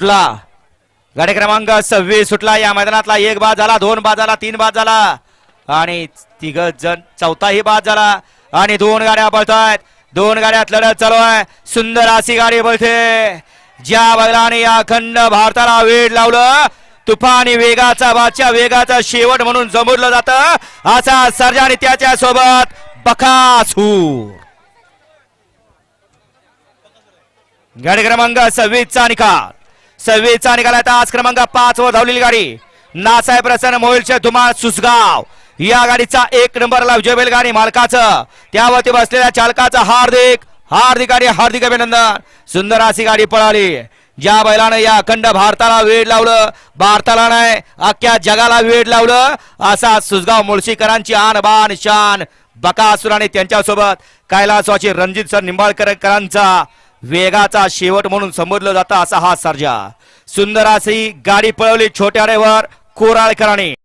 सुटला. गाडी क्रमांक सव्वीस सुटला. या मैदानातला एक बाद झाला दोन बाद झाला तीन बाद झाला. आणि तिघ जण चौथाही बाद झाला. आणि दोन गाड्या पळतायत. दोन गाड्यात लढत चालू आहे. सुंदर अशी गाडी बळते ज्या बैलाने या अखंड भारताला वेळ लावलं तुफानी वेगाचा बादशा वेगाचा शेवट म्हणून जमवलं जात. असा सर्जाने त्याच्या सोबत बकासूर. गाडी क्रमांक सव्वीसचा निकाल. सव्वीसचा निकाल आहे तास क्रमांक पाच वर धावलेली गाडी. नासाहेब प्रसन्न मोहिलचे धुमाळ सुसगाव. या गाडीचा एक नंबरला विजय बैलगाडी मालकाचं. त्यावरती बसलेल्या चालकाचं हार्दिक हार्दिक आणि हार्दिक अभिनंदन. सुंदर अशी गाडी पळाली. ज्या बैलानं या अखंड भारताला वेळ लावलं भारताला नाही अख्ख्या जगाला वेळ लावलं असा सुसगाव मुळशीकरांची आन बान शान बकासूर आणि त्यांच्यासोबत कैलासवाची रणजित सर निंबाळकरांचा वेगाचा शेवट म्हणून संबोधलं जातं असा हा सर्जा. सुंदर अशी गाडी पळवली छोट्या रेवर कोराळकरांनी.